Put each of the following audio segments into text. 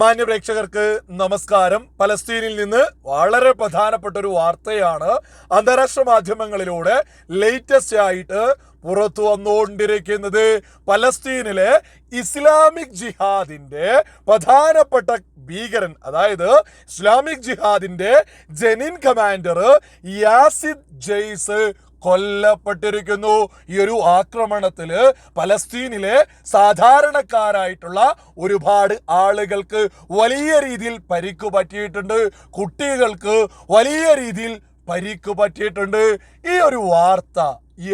മാന്യ പ്രേക്ഷകർക്ക് നമസ്കാരം. പലസ്തീനിൽ നിന്ന് വളരെ പ്രധാനപ്പെട്ട ഒരു വാർത്തയാണ് അന്താരാഷ്ട്ര മാധ്യമങ്ങളിലൂടെ ലേറ്റസ്റ്റ് ആയിട്ട് പുറത്തു വന്നുകൊണ്ടിരിക്കുന്നത്. പലസ്തീനിലെ ഇസ്ലാമിക് ജിഹാദിന്റെ പ്രധാനപ്പെട്ട ഭീകരൻ അതായത് ഇസ്ലാമിക് ജിഹാദിന്റെ ജനിൻ കമാൻഡർ യാസിദ് ജെയ്സ് കൊല്ലപ്പെട്ടിരിക്കുന്നു. ഈ ഒരു ആക്രമണത്തിൽ പലസ്തീനിലെ സാധാരണക്കാരായിട്ടുള്ള ഒരുപാട് ആളുകൾക്ക് വലിയ രീതിയിൽ പരിക്ക് പറ്റിയിട്ടുണ്ട്. കുട്ടികൾക്ക് വലിയ രീതിയിൽ പരിക്ക് പറ്റിയിട്ടുണ്ട്. ഈ ഒരു വാർത്ത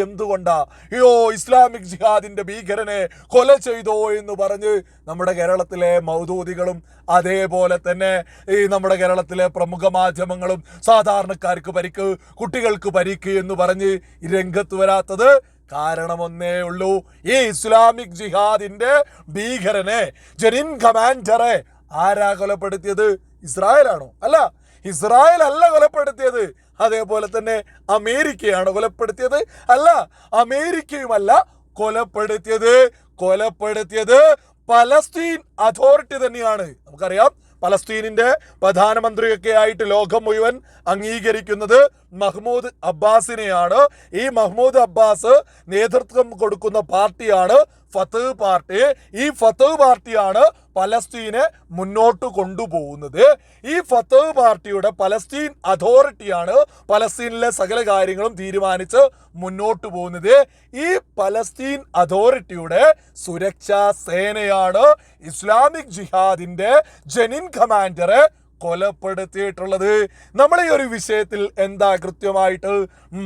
എന്തുകൊണ്ടാ? അയ്യോ ഇസ്ലാമിക് ജിഹാദിന്റെ ഭീകരനെ കൊല ചെയ്തോ എന്ന് പറഞ്ഞ് നമ്മുടെ കേരളത്തിലെ മൗദൂദികളും അതേപോലെ തന്നെ ഈ നമ്മുടെ കേരളത്തിലെ പ്രമുഖ മാധ്യമങ്ങളും സാധാരണക്കാർക്ക് പരിക്ക് കുട്ടികൾക്ക് പരിക്ക് എന്ന് പറഞ്ഞ് രംഗത്ത് വരാത്തത് കാരണമൊന്നേ ഉള്ളൂ. ഈ ഇസ്ലാമിക് ജിഹാദിന്റെ ഭീകരനെ ജനിൻ കമാൻഡറെ ആരാ കൊലപ്പെടുത്തിയത്? ഇസ്രായേലാണോ? അല്ല ഇസ്രായേൽ അല്ല കൊലപ്പെടുത്തിയത്. അതേപോലെ തന്നെ അമേരിക്കയാണ് കൊലപ്പെടുത്തിയത്. അല്ല അമേരിക്കയുമല്ല കൊലപ്പെടുത്തിയത്. കൊലപ്പെടുത്തിയത് പലസ്തീൻ അതോറിറ്റി തന്നെയാണ്. നമുക്കറിയാം പലസ്തീനിന്റെ പ്രധാനമന്ത്രിയൊക്കെ ആയിട്ട് ലോകം മുഴുവൻ അംഗീകരിക്കുന്നത് മഹ്മൂദ് അബ്ബാസിനെയാണ്. ഈ മഹ്മൂദ് അബ്ബാസ് നേതൃത്വം കൊടുക്കുന്ന പാർട്ടിയാണ് ഫത്ത് പാർട്ടി. ഈ ഫത്ത് പാർട്ടിയാണ് പലസ്തീനെ മുന്നോട്ട് കൊണ്ടുപോകുന്നത്. ഈ ഫത്ത് പാർട്ടിയുടെ പലസ്തീൻ അതോറിറ്റിയാണ് പലസ്തീനിലെ സകല കാര്യങ്ങളും തീരുമാനിച്ച് മുന്നോട്ട് പോകുന്നത്. ഈ പലസ്തീൻ അതോറിറ്റിയുടെ സുരക്ഷാ സേനയാണ് ഇസ്ലാമിക് ജിഹാദിന്റെ ജനിൻ കമാൻഡറെ കൊലപ്പെടുത്തിയിട്ടുള്ളത്. നമ്മൾ ഈ ഒരു വിഷയത്തിൽ എന്താ കൃത്യമായിട്ട്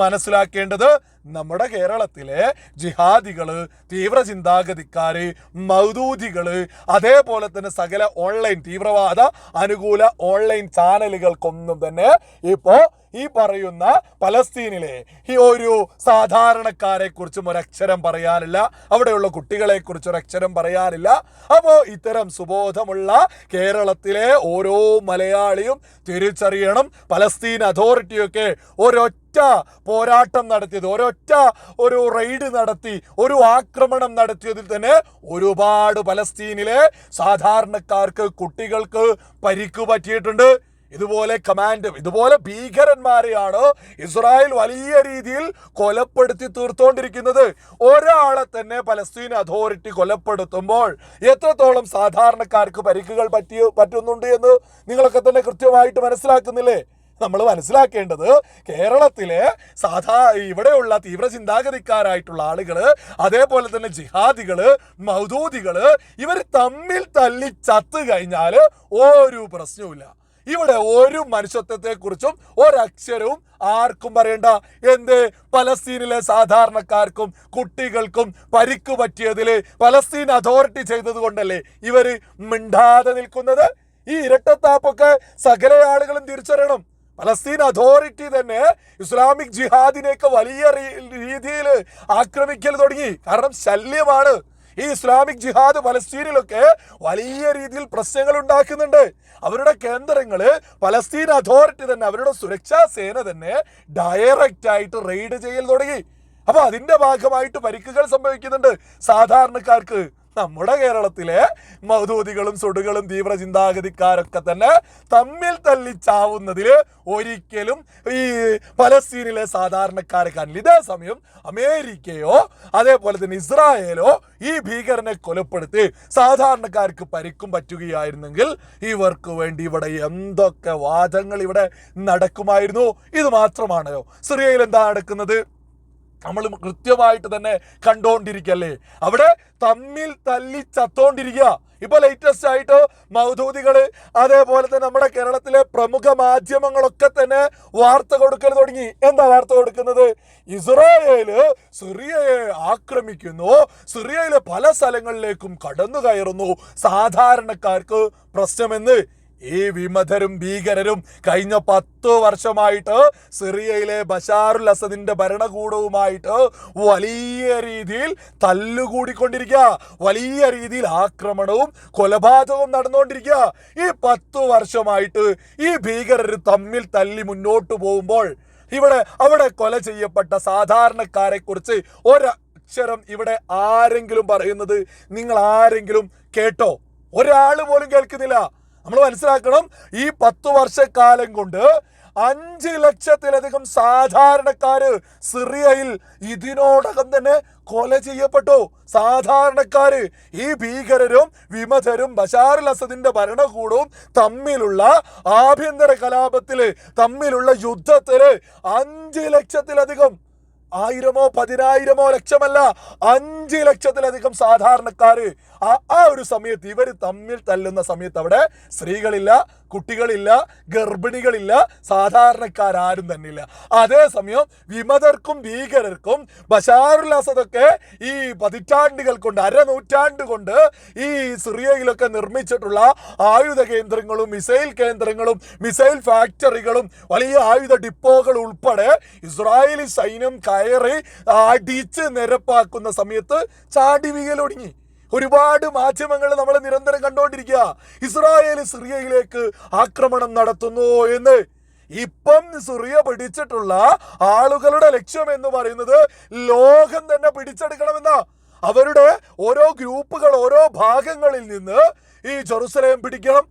മനസ്സിലാക്കേണ്ടത്? നമ്മുടെ കേരളത്തിലെ ജിഹാദികൾ തീവ്ര ചിന്താഗതിക്കാര് മൗദൂദികൾ അതേപോലെ തന്നെ സകല ഓൺലൈൻ തീവ്രവാദ അനുകൂല ഓൺലൈൻ ചാനലുകൾക്കൊന്നും തന്നെ ഇപ്പോ ഈ പറയുന്ന പലസ്തീനിലെ ഈ ഒരു സാധാരണക്കാരെ കുറിച്ചും ഒരക്ഷരം പറയാനില്ല. അവിടെയുള്ള കുട്ടികളെ ഒരു ഒരക്ഷരം പറയാനില്ല. അപ്പോൾ ഇത്തരം സുബോധമുള്ള കേരളത്തിലെ ഓരോ മലയാളിയും തിരിച്ചറിയണം. പലസ്തീൻ അതോറിറ്റിയൊക്കെ ഒരൊറ്റ പോരാട്ടം നടത്തിയത് ഒരൊറ്റ ഒരു റെയ്ഡ് നടത്തി ഒരു ആക്രമണം നടത്തിയതിൽ തന്നെ ഒരുപാട് പലസ്തീനിലെ സാധാരണക്കാർക്ക് കുട്ടികൾക്ക് പരിക്ക് പറ്റിയിട്ടുണ്ട്. ഇതുപോലെ കമാൻഡ് ഇതുപോലെ ഭീകരന്മാരെയാണ് ഇസ്രായേൽ വലിയ രീതിയിൽ കൊലപ്പെടുത്തി തീർത്തോണ്ടിരിക്കുന്നത്. ഒരാളെ തന്നെ പലസ്തീൻ അതോറിറ്റി കൊലപ്പെടുത്തുമ്പോൾ എത്രത്തോളം സാധാരണക്കാർക്ക് പരിക്കുകൾ പറ്റി പറ്റുന്നുണ്ട് എന്ന് നിങ്ങളൊക്കെ തന്നെ കൃത്യമായിട്ട് മനസ്സിലാക്കുന്നില്ലേ? നമ്മൾ മനസ്സിലാക്കേണ്ടത് കേരളത്തിലെ സാധാ ഇവിടെയുള്ള തീവ്ര ചിന്താഗതിക്കാരായിട്ടുള്ള ആളുകൾ അതേപോലെ തന്നെ ജിഹാദികൾ മൗദൂദികൾ ഇവർ തമ്മിൽ തല്ലി ചത്ത് കഴിഞ്ഞാൽ ഒരു പ്രശ്നവുമില്ല. ഇവിടെ ഒരു മനുഷ്യത്വത്തെക്കുറിച്ചും ഒരക്ഷരവും ആർക്കും പറയണ്ട. എന്ത്? പലസ്തീനിലെ സാധാരണക്കാർക്കും കുട്ടികൾക്കും പരിക്ക് പറ്റിയതിൽ പലസ്തീൻ അതോറിറ്റി ചെയ്തത് കൊണ്ടല്ലേ ഇവർ മിണ്ടാതെ നിൽക്കുന്നത്? ഈ ഇരട്ടത്താപ്പൊക്കെ സകല ആളുകളും തിരിച്ചറിയണം. പലസ്തീൻ അതോറിറ്റി തന്നെ ഇസ്ലാമിക് ജിഹാദിനെയൊക്കെ വലിയ രീതിയിൽ ആക്രമിക്കൽ തുടങ്ങി. കാരണം ശല്യമാണ്. ഈ ഇസ്ലാമിക് ജിഹാദ് പലസ്തീനിലൊക്കെ വലിയ രീതിയിൽ പ്രശ്നങ്ങൾ ഉണ്ടാക്കുന്നുണ്ട്. അവരുടെ കേന്ദ്രങ്ങൾ പലസ്തീൻ അതോറിറ്റി തന്നെ അവരുടെ സുരക്ഷാ സേന തന്നെ ഡയറക്റ്റ് ആയിട്ട് റെയ്ഡ് ചെയ്യൽ തുടങ്ങി. അപ്പോൾ അതിന്റെ ഭാഗമായിട്ട് പരിക്കുകൾ സംഭവിക്കുന്നുണ്ട് സാധാരണക്കാർക്ക്. നമ്മുടെ കേരളത്തിലെ മൗദൂദികളും സുടുകളും തീവ്ര ചിന്താഗതിക്കാരൊക്കെ തന്നെ തമ്മിൽ തല്ലിച്ചാവുന്നതിൽ ഒരിക്കലും ഈ പലസ്തീനിലെ സാധാരണക്കാരെ കാണില്ല ഇതേ സമയം അമേരിക്കയോ അതേപോലെ തന്നെ ഇസ്രായേലോ ഈ ഭീകരനെ കൊലപ്പെടുത്തി സാധാരണക്കാർക്ക് പരിക്കും പറ്റുകയായിരുന്നെങ്കിൽ ഇവർക്ക് വേണ്ടി ഇവിടെ എന്തൊക്കെ വാദങ്ങൾ ഇവിടെ നടക്കുമായിരുന്നു. ഇത് മാത്രമാണോ സിറിയയിൽ എന്താ നടക്കുന്നത്? നമ്മൾ കൃത്യമായിട്ട് തന്നെ കണ്ടുകൊണ്ടിരിക്കല്ലേ അവിടെ തമ്മിൽ തല്ലി ചത്തോണ്ടിരിക്കുക. ഇപ്പൊ ലേറ്റസ്റ്റ് ആയിട്ട് മൗദൂദികൾ അതേപോലെ തന്നെ നമ്മുടെ കേരളത്തിലെ പ്രമുഖ മാധ്യമങ്ങളൊക്കെ തന്നെ വാർത്ത കൊടുക്കൽ തുടങ്ങി. എന്താ വാർത്ത കൊടുക്കുന്നത്? ഇസ്രായേൽ സിറിയയെ ആക്രമിക്കുന്നു. സിറിയയിലെ പല സ്ഥലങ്ങളിലേക്കും കടന്നു കയറുന്നു സാധാരണക്കാർക്ക് പ്രശ്നമെന്ന് ഈ വിമതരും ഭീകരരും കഴിഞ്ഞ പത്ത് വർഷമായിട്ട് സിറിയയിലെ ബഷാറുൽ അസദിന്റെ ഭരണകൂടവുമായിട്ട് വലിയ രീതിയിൽ തല്ലുകൂടിക്കൊണ്ടിരിക്കുക. വലിയ രീതിയിൽ ആക്രമണവും കൊലപാതകവും നടന്നുകൊണ്ടിരിക്കുക. ഈ പത്ത് വർഷമായിട്ട് ഈ ഭീകരർ തമ്മിൽ തല്ലി മുന്നോട്ട് പോകുമ്പോൾ ഇവിടെ അവിടെ കൊല ചെയ്യപ്പെട്ട സാധാരണക്കാരെക്കുറിച്ച് ഒരക്ഷരം ഇവിടെ ആരെങ്കിലും പറയുന്നത് നിങ്ങൾ ആരെങ്കിലും കേട്ടോ? ഒരാൾ പോലും കേൾക്കുന്നില്ല. നമ്മൾ മനസ്സിലാക്കണം ഈ പത്ത് വർഷക്കാലം കൊണ്ട് അഞ്ച് ലക്ഷത്തിലധികം സാധാരണക്കാര് സിറിയയിൽ ഇതിനോടകം തന്നെ കൊല ചെയ്യപ്പെട്ടു. സാധാരണക്കാര് ഈ ഭീകരരും വിമതരും ബഷാറുൽ അസദിന്റെ ഭരണകൂടവും തമ്മിലുള്ള ആഭ്യന്തര കലാപത്തിൽ തമ്മിലുള്ള യുദ്ധത്തിൽ അഞ്ച് ലക്ഷത്തിലധികം ആയിരമോ പതിനായിരമോ ലക്ഷമല്ല അഞ്ച് ലക്ഷത്തിലധികം സാധാരണക്കാര് ആ ഒരു സമയത്ത് ഇവർ തമ്മിൽ തല്ലുന്ന സമയത്ത് അവിടെ സ്ത്രീകളില്ല കുട്ടികളില്ല ഗർഭിണികളില്ല സാധാരണക്കാരും തന്നെ ഇല്ല അതേസമയം വിമതർക്കും ഭീകരർക്കും ബഷാറുൽ അസദൊക്കെ ഈ പതിറ്റാണ്ടുകൾ കൊണ്ട് അരനൂറ്റാണ്ട് കൊണ്ട് ഈ സിറിയയിലൊക്കെ നിർമ്മിച്ചിട്ടുള്ള ആയുധ കേന്ദ്രങ്ങളും മിസൈൽ കേന്ദ്രങ്ങളും മിസൈൽ ഫാക്ടറികളും വലിയ ആയുധ ഡിപ്പോകൾ ഉൾപ്പെടെ ഇസ്രായേലി സൈന്യം കയറി അടിച്ച് നിരപ്പാക്കുന്ന സമയത്ത് ചാടി വീഴലൊടുങ്ങി ഒരുപാട് മാധ്യമങ്ങൾ നമ്മൾ നിരന്തരം കണ്ടുകൊണ്ടിരിക്കുക ഇസ്രായേൽ സിറിയയിലേക്ക് ആക്രമണം നടത്തുന്നു എന്ന്. ഇപ്പം സിറിയ പിടിച്ചിട്ടുള്ള ആളുകളുടെ ലക്ഷ്യം എന്ന് പറയുന്നത് ലോകം തന്നെ പിടിച്ചെടുക്കണമെന്നാ. അവരുടെ ഓരോ ഗ്രൂപ്പുകൾ ഓരോ ഭാഗങ്ങളിൽ നിന്ന് ഈ ജെറുസലേം പിടിക്കണം.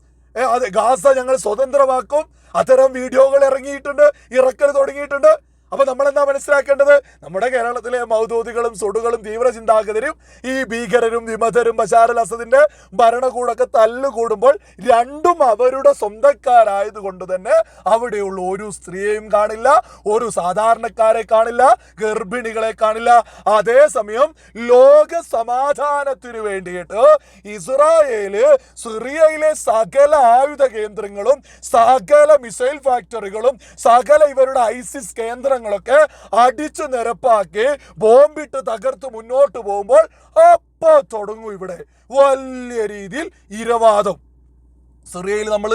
അതെ ഗാസ ഞങ്ങൾ സ്വതന്ത്രമാക്കും. അത്തരം വീഡിയോകൾ ഇറങ്ങിയിട്ടുണ്ട് ഇറക്കൽ തുടങ്ങിയിട്ടുണ്ട്. അപ്പൊ നമ്മൾ എന്താ മനസ്സിലാക്കേണ്ടത്? നമ്മുടെ കേരളത്തിലെ മൗദൂദികളും സുടുകളും തീവ്ര ചിന്താഗതരും ഈ ഭീകരരും വിമതരും ബഷാർ അസദിന്റെ ഭരണകൂടൊക്കെ തല്ലുകൂടുമ്പോൾ രണ്ടും അവരുടെ സ്വന്തക്കാരായത് കൊണ്ട് തന്നെ അവിടെയുള്ള ഒരു സ്ത്രീയെയും കാണില്ല ഒരു സാധാരണക്കാരെ കാണില്ല ഗർഭിണികളെ കാണില്ല. അതേസമയം ലോക സമാധാനത്തിനു വേണ്ടിയിട്ട് ഇസ്രായേൽ സിറിയയിലെ സകല ആയുധ കേന്ദ്രങ്ങളും സകല മിസൈൽ ഫാക്ടറികളും സകല ഇവരുടെ ഐസിസ് കേന്ദ്രങ്ങളൊക്കെ അടിച്ചു നിരപ്പാക്കി ബോംബിട്ട് തകർത്ത് മുന്നോട്ട് പോകുമ്പോൾ അപ്പോ തുടങ്ങും ഇവിടെ. വലിയ രീതിയിൽ ഇരവാദം. സിറിയയിൽ നമ്മൾ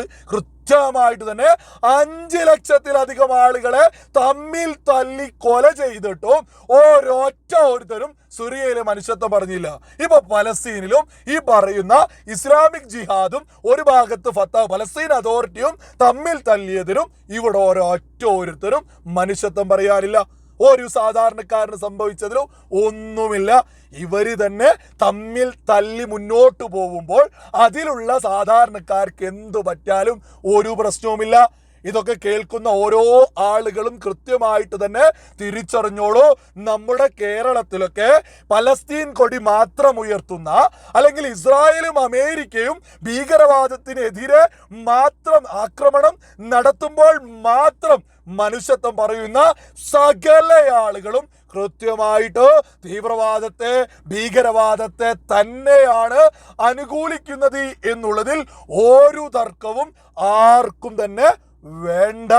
കൃത്യമായിട്ട് തന്നെ അഞ്ച് ലക്ഷത്തിലധികം ആളുകളെ തമ്മിൽ തല്ലി കൊല ചെയ്തിട്ടും ഓരോറ്റ ഓരോരുത്തരും സുറിയയിലെ മനുഷ്യത്വം പറഞ്ഞില്ല. ഇപ്പൊ പലസ്തീനിലും ഈ പറയുന്ന ഇസ്ലാമിക് ജിഹാദും ഒരു ഭാഗത്ത് ഫത്ത പലസ്തീൻ അതോറിറ്റിയും തമ്മിൽ തല്ലിയതിനും ഇവിടെ ഓരോറ്റ ഓരോരുത്തരും മനുഷ്യത്വം പറയാനില്ല. ഒരു സാധാരണക്കാരന് സംഭവിച്ചതിലും ഒന്നുമില്ല. ഇവർ തന്നെ തമ്മിൽ തല്ലി മുന്നോട്ട് പോകുമ്പോൾ അതിലുള്ള സാധാരണക്കാർക്ക് എന്തു പറ്റാലും ഒരു പ്രശ്നവുമില്ല. ഇതൊക്കെ കേൾക്കുന്ന ഓരോ ആളുകളും കൃത്യമായിട്ട് തന്നെ തിരിച്ചറിഞ്ഞോളൂ. നമ്മുടെ കേരളത്തിലൊക്കെ പലസ്തീൻ കൊടി മാത്രം ഉയർത്തുന്ന അല്ലെങ്കിൽ ഇസ്രായേലും അമേരിക്കയും ഭീകരവാദത്തിനെതിരെ മാത്രം ആക്രമണം നടത്തുമ്പോൾ മാത്രം മനുഷ്യത്വം പറയുന്ന സകല ആളുകളും കൃത്യമായിട്ട് തീവ്രവാദത്തെ ഭീകരവാദത്തെ തന്നെയാണ് അനുകൂലിക്കുന്നത് എന്നുള്ളതിൽ ഒരു തർക്കവും ആർക്കും തന്നെ വേണ്ട.